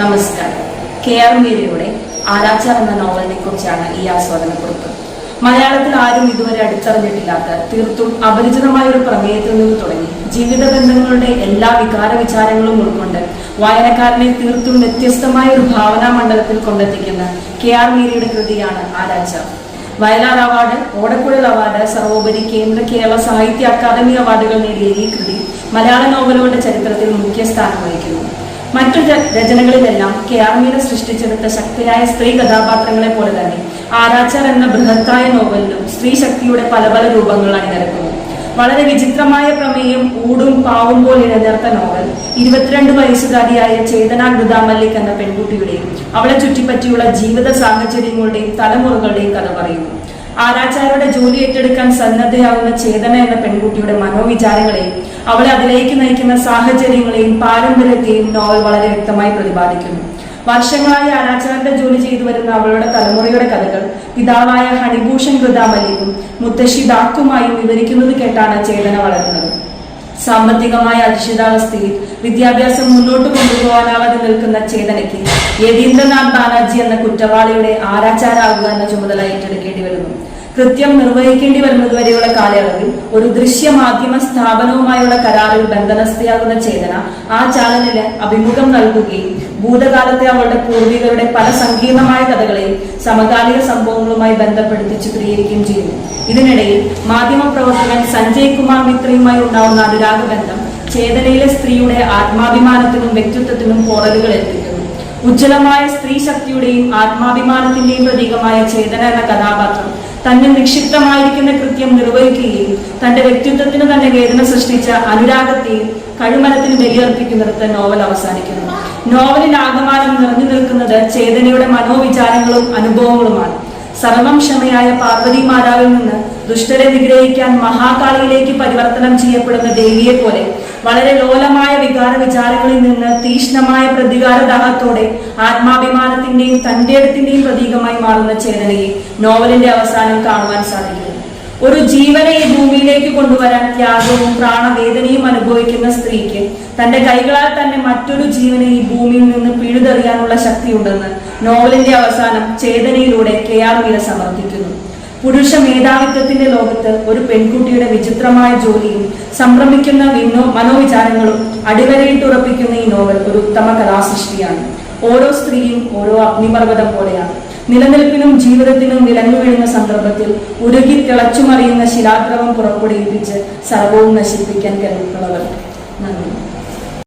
നമസ്കാരം. K R മീരയുടെ ആരാച്ചാർ എന്ന നോവലിനെ കുറിച്ചാണ് ഈ ആസ്വാദന കുറിപ്പ് മലയാളത്തിൽ ആരും ഇതുവരെ അടിച്ചറിഞ്ഞിട്ടില്ലാത്ത തീർത്തും അപരിചിതമായ ഒരു പ്രമേയത്തിൽ നിന്ന് തുടങ്ങി ജീവിത ബന്ധങ്ങളുടെ എല്ലാ വികാര വിചാരങ്ങളും ഉൾക്കൊണ്ട് വായനക്കാരനെ തീർത്തും വ്യത്യസ്തമായ ഒരു ഭാവനാ മണ്ഡലത്തിൽ കൊണ്ടെത്തിക്കുന്ന കെ ആർ മീരയുടെ കൃതിയാണ് ആരാച്ചാർ. വയലാർ അവാർഡ് ഓടക്കുഴൽ അവാർഡ് സർവോപരി കേന്ദ്ര കേരള സാഹിത്യ അക്കാദമി അവാർഡുകൾ നേടിയ ഈ കൃതി മലയാള നോവലുകളുടെ ചരിത്രത്തിൽ മുഖ്യ സ്ഥാനം വഹിക്കുന്നു. മറ്റു രചനകളിലെല്ലാം കെ ആർ മീര സൃഷ്ടിച്ചെടുത്ത ശക്തിയായ സ്ത്രീ കഥാപാത്രങ്ങളെ പോലെ തന്നെ ആരാച്ചാർ എന്ന ബൃഹത്തായ നോവലിലും സ്ത്രീ ശക്തിയുടെ പല പല രൂപങ്ങൾ അണിനിരക്കുന്നു. വളരെ വിചിത്രമായ പ്രമേയം ഊടും പാവും പോലെ ഇഴഞ്ഞേർത്ത നോവൽ. ഇരുപത്തിരണ്ട് വയസ്സുകാരിയായ ചേതന ഗൃതാമല്ലിക് എന്ന പെൺകുട്ടിയുടെയും അവളെ ചുറ്റിപ്പറ്റിയുള്ള ജീവിത സാഹചര്യങ്ങളുടെയും തലമുറകളുടെയും കഥ പറയുന്നു. ആരാച്ചാരുടെ ജോലി ഏറ്റെടുക്കാൻ സന്നദ്ധയാകുന്ന ചേതന എന്ന പെൺകുട്ടിയുടെ മനോവിചാരങ്ങളെയും അവളെ അതിലേക്ക് നയിക്കുന്ന സാഹചര്യങ്ങളെയും പാരമ്പര്യത്തെയും നോവൽ വളരെ വ്യക്തമായി പ്രതിപാദിക്കുന്നു. വർഷങ്ങളായി ആരാച്ചാരുടെ ജോലി ചെയ്തു വരുന്ന അവളുടെ തലമുറയുടെ കഥകൾ പിതാവായ ഹണിഭൂഷൺ ഗൃതാമലിയും മുത്തശ്ശി ദാക്കുമായും വിവരിക്കുന്നത് കേട്ടാണ് ചേതന വളരുന്നത്. സാമ്പത്തികമായ അധിഷ്ഠിതാവസ്ഥയിൽ വിദ്യാഭ്യാസം മുന്നോട്ട് കൊണ്ടുപോകാനാവാതെ നിൽക്കുന്ന ചേതനയ്ക്ക് യതീന്ദ്രനാഥ് ബാനർജി എന്ന കുറ്റവാളിയുടെ ആരാച്ചാരാകുക എന്ന ചുമതല ഏറ്റെടുക്കേണ്ടി വരുന്നു. കൃത്യം നിർവഹിക്കേണ്ടി വരുന്നത് വരെയുള്ള കാലയളവിൽ ഒരു ദൃശ്യമാധ്യമ സ്ഥാപനവുമായുള്ള കരാറിൽ ബന്ധനസ്ഥയാകുന്ന ചേതന ആ ചാനലിന് അഭിമുഖം നൽകുകയും ഭൂതകാലത്തെ അവളുടെ പൂർവികരുടെ പല സങ്കീർണമായ കഥകളെയും സമകാലിക സംഭവങ്ങളുമായി ബന്ധപ്പെടുത്തി ചിത്രീകരിക്കുകയും ചെയ്യുന്നു. ഇതിനിടയിൽ മാധ്യമപ്രവർത്തകൻ സഞ്ജയ് കുമാർ മിത്രയുമായി ഉണ്ടാവുന്ന അനുരാഗ ബന്ധം ചേതനയിലെ സ്ത്രീയുടെ ആത്മാഭിമാനത്തിനും വ്യക്തിത്വത്തിനും പോറലുകൾ എത്തിക്കുന്നു ഉജ്ജ്വലമായ സ്ത്രീ ശക്തിയുടെയും ആത്മാഭിമാനത്തിന്റെയും പ്രതീകമായ ചേതന എന്ന കഥാപാത്രം തന്നെ നിക്ഷിപ്തമായിരിക്കുന്ന കൃത്യം നിർവഹിക്കുകയും തന്റെ വ്യക്തിത്വത്തിന് തന്നെ വേദന സൃഷ്ടിച്ച അനുരാഗത്തെയും കഴിമരത്തിന് ബലിയർപ്പിക്കുന്നിടത്ത് നോവൽ അവസാനിക്കുന്നു. നോവലിൽ ആകമാനം നിറഞ്ഞു നിൽക്കുന്നത് ചേതനയുടെ മനോവിചാരങ്ങളും അനുഭവങ്ങളുമാണ്. സർവം ക്ഷമയായ പാർവതി മാതാവിൽ നിന്ന് ദുഷ്ടരെ നിഗ്രഹിക്കാൻ മഹാകാളിയിലേക്ക് പരിവർത്തനം ചെയ്യപ്പെടുന്ന ദേവിയെ പോലെ വളരെ ലോലമായ വികാര വിചാരങ്ങളിൽ നിന്ന് തീഷ്ണമായ പ്രതികാര ദാഹത്തോടെ ആത്മാഭിമാനത്തിന്റെയും തന്റെടത്തിന്റെയും പ്രതീകമായി മാറുന്ന ചേതനയെ നോവലിന്റെ അവസാനം കാണുവാൻ സാധിക്കുന്നു. ഒരു ജീവനെ ഈ ഭൂമിയിലേക്ക് കൊണ്ടുവരാൻ ത്യാഗവും പ്രാണവേദനയും അനുഭവിക്കുന്ന സ്ത്രീക്ക് തന്റെ കൈകളാൽ തന്നെ മറ്റൊരു ജീവനെ ഈ ഭൂമിയിൽ നിന്ന് പിഴുതെറിയാനുള്ള ശക്തിയുണ്ടെന്ന് നോവലിന്റെ അവസാനം ചേതനയിലൂടെ കെ ആർ മീര സമർത്ഥിക്കുന്നു. പുരുഷ മേധാവിത്വത്തിന്റെ ലോകത്ത് ഒരു പെൺകുട്ടിയുടെ വിചിത്രമായ ജോലിയും സംഭ്രമിക്കുന്ന വിനോ മനോവിചാരങ്ങളും അടിവരയിട്ടുറപ്പിക്കുന്ന ഈ നോവൽ ഒരു ഉത്തമ കലാസൃഷ്ടിയാണ്. ഓരോ സ്ത്രീയും ഓരോ അഗ്നിപർവതം പോലെയാണ്. നിലനിൽപ്പിനും ജീവിതത്തിനും വിലങ്ങു വീഴുന്ന സന്ദർഭത്തിൽ ഉരുകി തിളച്ചുമറിയുന്ന ശിലാദ്രവം പുറപ്പെടുവിപ്പിച്ച് സർവവും നശിപ്പിക്കാൻ കഴിവുള്ളവർ. നന്ദി.